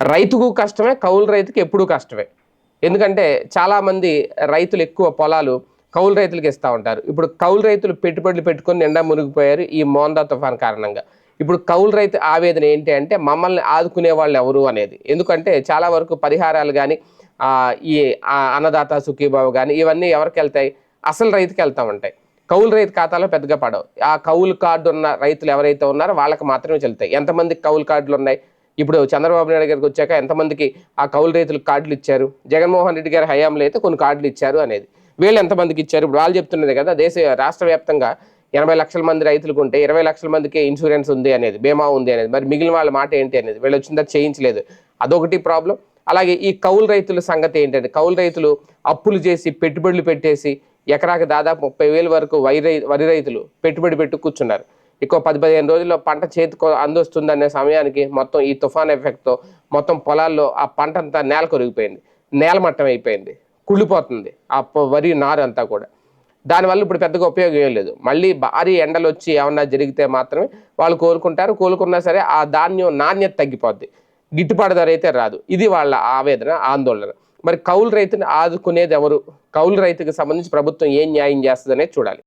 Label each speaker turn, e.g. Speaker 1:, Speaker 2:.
Speaker 1: రైతుకు కష్టమే కౌలు రైతుకి ఎప్పుడూ కష్టమే. ఎందుకంటే చాలామంది రైతులు ఎక్కువ పొలాలు కౌలు రైతులకు ఇస్తూ ఉంటారు. ఇప్పుడు కౌలు రైతులు పెట్టుబడులు పెట్టుకొని నిండా మునిగిపోయారు ఈ మోందా తుఫాన్ కారణంగా. ఇప్పుడు కౌలు రైతు ఆవేదన ఏంటి అంటే మమ్మల్ని ఆదుకునే వాళ్ళు ఎవరు అనేది. ఎందుకంటే చాలా వరకు పరిహారాలు కానీ ఈ అన్నదాత సుఖీబాబు కానీ ఇవన్నీ ఎవరికి వెళ్తాయి? అసలు రైతుకి వెళ్తూ ఉంటాయి. కౌలు రైతు ఖాతాలో పెద్దగా పడవు. ఆ కౌలు కార్డు ఉన్న రైతులు ఎవరైతే ఉన్నారో వాళ్ళకి మాత్రమే చెల్తాయి ఎంతమంది కౌలు కార్డులు ఉన్నాయి? ఇప్పుడు చంద్రబాబు నాయుడు గారికి వచ్చాక ఎంతమందికి ఆ కౌలు రైతులకు కార్డులు ఇచ్చారు? జగన్మోహన్ రెడ్డి గారి హయాంలో అయితే కొన్ని కార్డులు ఇచ్చారు అనేది. వీళ్ళు ఎంతమందికి ఇచ్చారు? ఇప్పుడు వాళ్ళు చెప్తున్నది కదా దేశ రాష్ట్ర వ్యాప్తంగా ఎనభై లక్షల మంది రైతులకు ఉంటే ఇరవై లక్షల మందికి ఇన్సూరెన్స్ ఉంది అనేది బీమా ఉంది అనేది. మరి మిగిలిన వాళ్ళ మాట ఏంటి అనేది? వీళ్ళు వచ్చిందా? చేయించలేదు. అదొకటి ప్రాబ్లం. అలాగే ఈ కౌలు రైతుల సంగతి ఏంటంటే కౌలు రైతులు అప్పులు చేసి పెట్టుబడులు పెట్టేసి ఎకరాకి దాదాపు ముప్పై వేల వరకు వరి రై వరి రైతులు పెట్టుబడి పెట్టు కూర్చున్నారు. ఎక్కువ పది పదిహేను రోజుల్లో పంట చేతికి అందొస్తుందనే సమయానికి మొత్తం ఈ తుఫాన్ ఎఫెక్ట్తో మొత్తం పొలాల్లో ఆ పంట అంతా నేల కొరిగిపోయింది. నేల మట్టం అయిపోయింది. కుళ్ళిపోతుంది. ఆ వరి నారు అంతా కూడా. దానివల్ల ఇప్పుడు పెద్దగా ఉపయోగం ఏం లేదు. మళ్ళీ భారీ ఎండలు వచ్చి ఏమన్నా జరిగితే మాత్రమే వాళ్ళు కోలుకుంటారు కోలుకున్నా సరే ఆ ధాన్యం నాణ్యత తగ్గిపోద్ది. గిట్టుబాటు ధర అయితే రాదు. ఇది వాళ్ళ ఆవేదన ఆందోళన. మరి కౌలు రైతుని ఆదుకునేది ఎవరు? కౌలు రైతుకు సంబంధించి ప్రభుత్వం ఏం న్యాయం చేస్తుందనే చూడాలి.